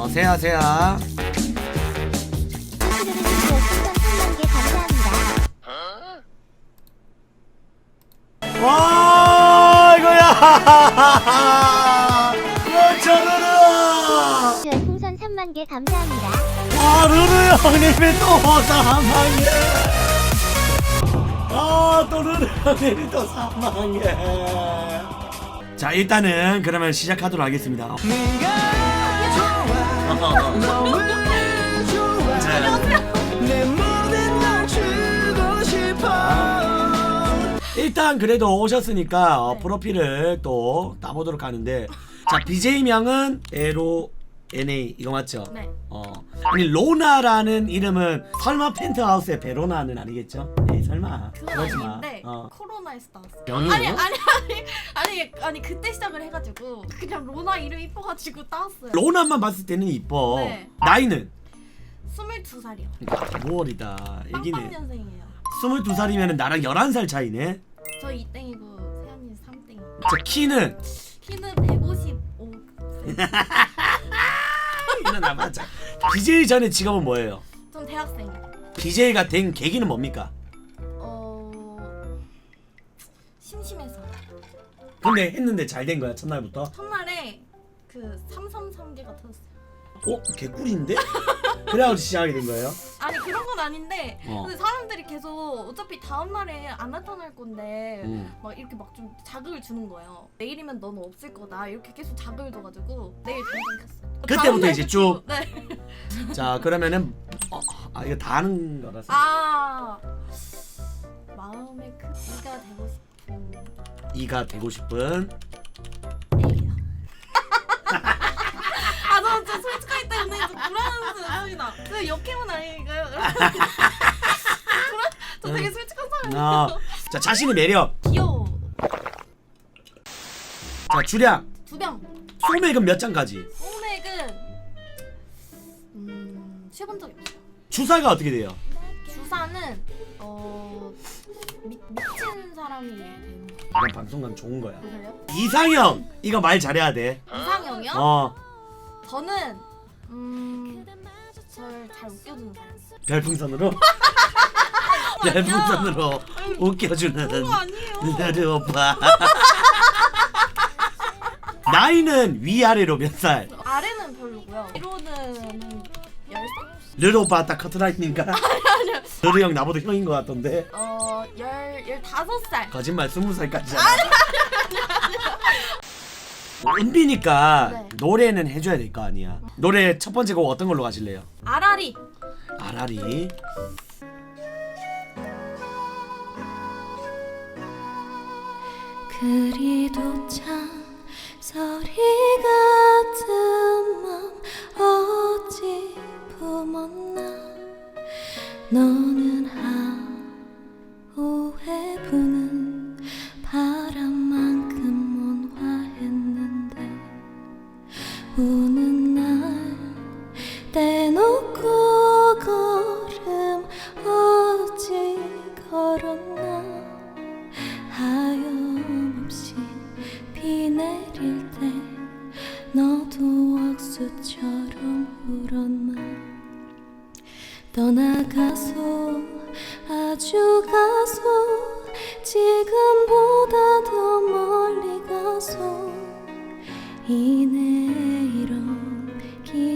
어 세야 세야. 하트를 주시고 풍선 3만 개 감사합니다. 와 이거야! 그렇죠 루루 별풍선 3만 개 감사합니다. 와 루루 형님이 또 사망해 아또 루루 형님이 또 사망해 자 일단은 그러면 시작하도록 하겠습니다 일단 그래도 오셨으니까 어, 프로필을 또 따보도록 하는데 자 BJ 명은 에로 NA 이거 맞죠? 네. 어 아니 로나라는 이름은 설마 펜트하우스의 베로나는 아니겠죠? 설마 그건 그러지 마. 아닌데 어. 코로나에서 나왔어. 아니 아니 아니 아니 아니 그때 시작을 해가지고 그냥 로나 이름 이뻐가지고 따왔어요. 로나만 봤을 때는 이뻐. 네. 나이는 22살이요. 5월이다. 애기네. 빵빵년생이에요. 22살이면 나랑 11살 차이네. 저 2땡이고 세연이 3땡. 자 키는 키는 155. 키는 나 맞아. BJ 전에 직업은 뭐예요? 전 대학생이요. BJ가 된 계기는 뭡니까? 근데 했는데 잘 된 거야 첫날부터. 첫날에 그 333개가 터졌어요. 어 개꿀인데? 그래가지고 시작하게 된 거예요. 아니 그런 건 아닌데 어. 근데 사람들이 계속 어차피 다음 날에 안 나타날 건데 음. 막 이렇게 막 좀 자극을 주는 거예요. 내일이면 너는 없을 거다 이렇게 계속 자극을 줘가지고 내일 당장 켰어요. 그때부터 다음 이제 날부터- 쭉? 네. 자 그러면은 어, 아 이거 다 하는 거라서. 아 마음의 크기가 되고 싶은 이가 되고 싶은. 아, 저 진짜 솔직하기 때문에 좀 불안한 사람이다. 그 역행은 아닌가요? 불안? 저 되게 솔직한 사람이에요. 어, 자 자신의 매력. 귀여워. 자 주량. 두 병. 소맥은 몇 잔까지? 소맥은 음 쉬어본 적이 없어요. 주사가 어떻게 돼요? 주사는 어 미, 미친 사람이. 이건 방송감 좋은 거야. 왜요? 이상형 이거 말 잘해야 돼. 이상형이요? 어 저는 음 저를 잘 웃겨주는 사람. 별풍선으로 별풍선으로 웃겨주는. 느르 오빠. 나이는 위아래로 몇 살? 아래는 별로고요. 위로는 열 살? 느르 오빠 딱 커트라인인가? 느르 형 나보다 형인 것 같던데. 어 열 열다섯 살. 거짓말 스무 살까지잖아. 은비니까 네. 노래는 해줘야 될 거 아니야. 노래 첫 번째 곡 어떤 걸로 가실래요? 아라리. 아라리. 그리도 참같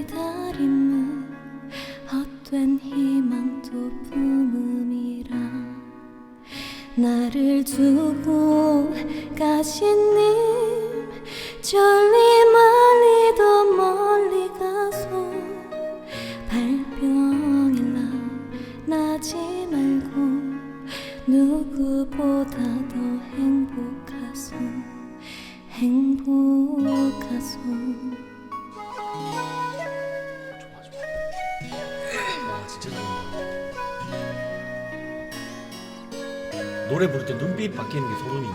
기다림은 헛된 희망도 품음이라. 나를 두고 가신 님 저리 멀리 더 멀리 가서 발병일라 나지 말고 누구보다 더 행복하소. 행복하소 잘한다. 노래 부를 때 눈빛 바뀌는 게 소름이네.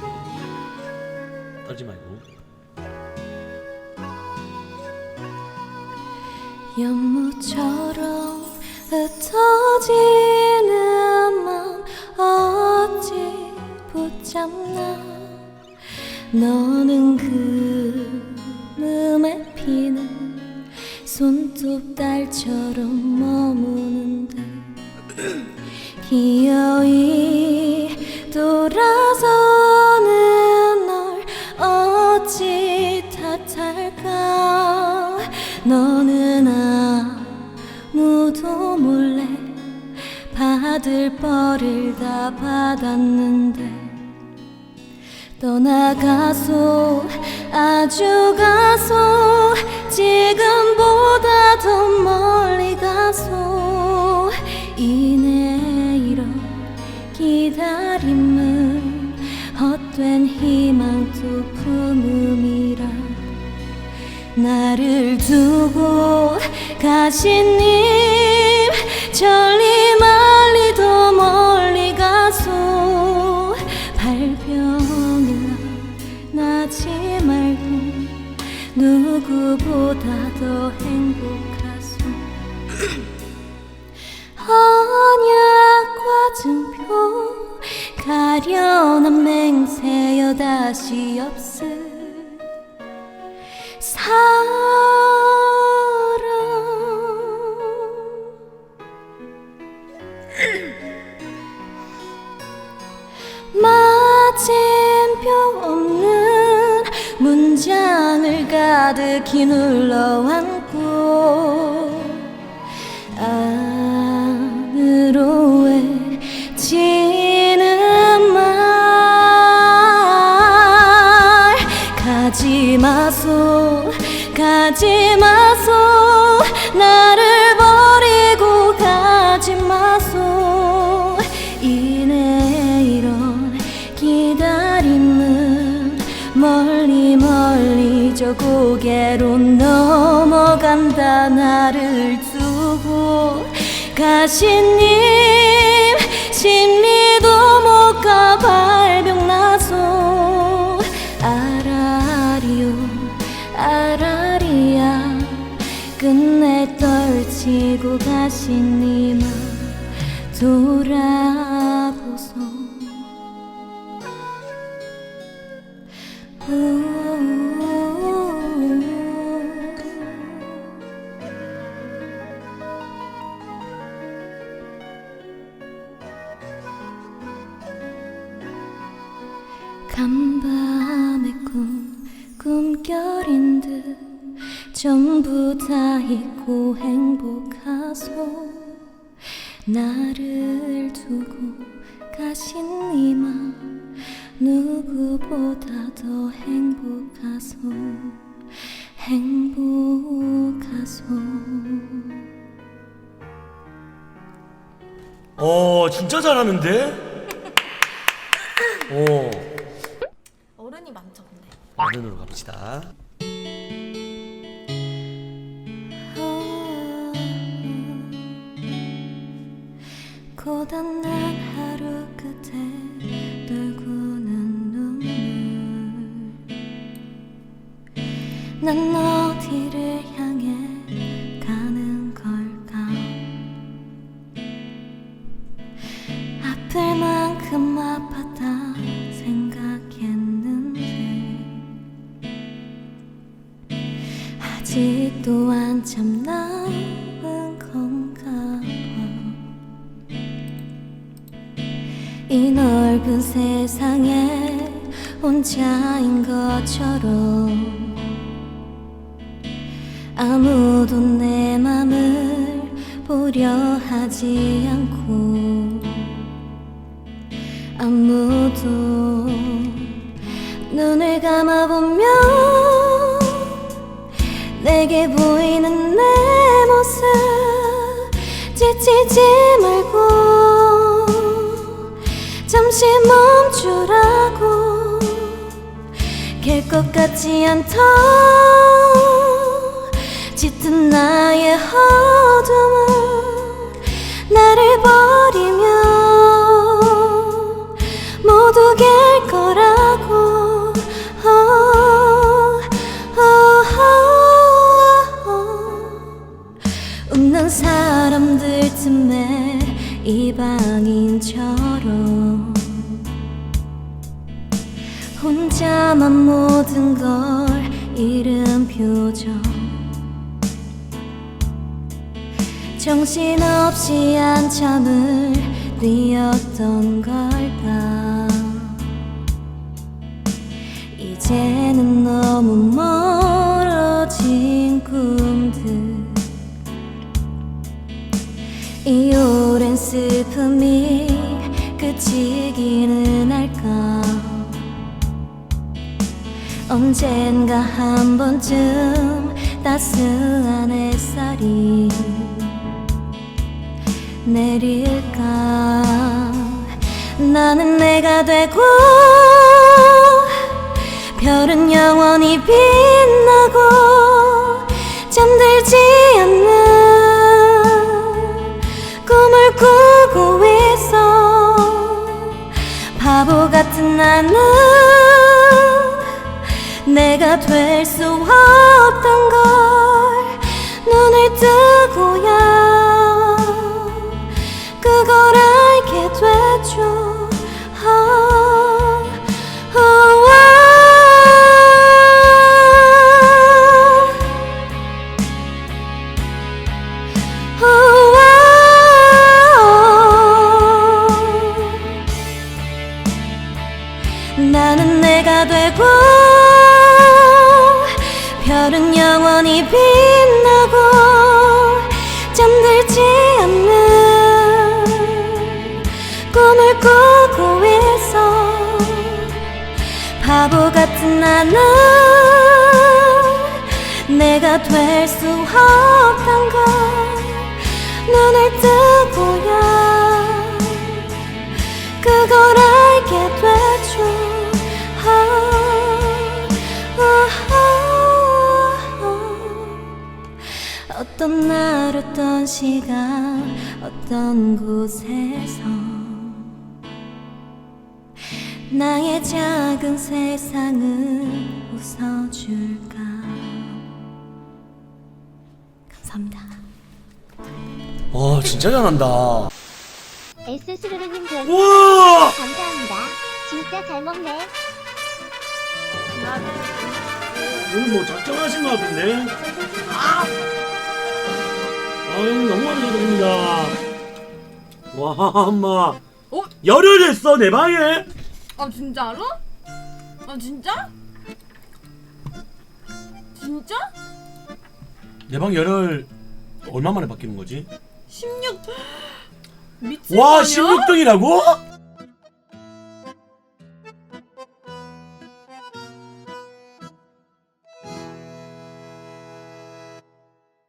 떨지 말고. 연무처럼 흩어지는 맘 어찌 붙잡나 너는 그 너는 아무도 몰래 받을 뻘을 다 받았는데 떠나가소 아주 가소. 지금보다 더 멀리 가소. 이내 이런 기다림은 헛된 희망 또 품음이라 나를 두고 가신 님 저리 멀리 더 멀리 가소. 발병을 나지 말고 누구보다 더 행복하소. 언약 과 증표 가련한 맹세여 다시 없을 가득히 눌러 안고 고개로 넘어간다. 나를 두고 가신 님 심리도 못가 발병 나서 아라리요 아라리야 끝내 떨치고 가신 이마 돌아보소 꿈 꿈결인 듯 전부 다 잊고 행복하소. 나를 두고 가신 이마 누구보다 더 행복하소. 행복하소. 어 진짜 잘하는데? 많죠 마른으로 갑시다. 고단한 하루 끝에 떨구는 눈물. 난어 세상에 혼자인 것처럼 아무도 내 맘을 보려 하지 않고 아무도 눈을 감아보면 내게 보이는 내 모습 지치지 말고 것 같지 않다 짙은 나의 어둠은 나를 버리며 모두 갤 거라고. 웃는 사람들 틈에 이방인처럼 혼자만 모든 걸 잃은 표정. 정신없이 한참을 뛰었던 걸까 이제는 너무 멀 언젠가 한 번쯤 따스한 햇살이 내릴까? 나는 내가 되고 별은 영원히 빛나고 잠들지 않는 꿈을 꾸고 있어 바보 같은 나는 내가 될 수 없던 걸 눈을 뜨고야 그걸 알게 되죠. 아. 나는 내가 되고 별은 영원히 빛나고 잠들지 않는 꿈을 꾸고 있어. 바보 같은 나는 내가 될 수 없단 걸 눈을 뜨 어떤 날 어떤 시간 어떤 곳에서 나의 작은 세상을 웃어줄까? 감사합니다. 와 진짜 잘한다. 스르르님 별풍 감사합니다. 진짜 잘 먹네. 오늘 뭐 작정하신 것 같은데 아 형님 너무 감사드립니다 와 엄마 어? 열흘 했어 내 방에 아 진짜로? 아 진짜? 진짜? 내 방 열흘 얼마 만에 바뀌는 거지? 16 미친 거와 아니야? 16등이라고?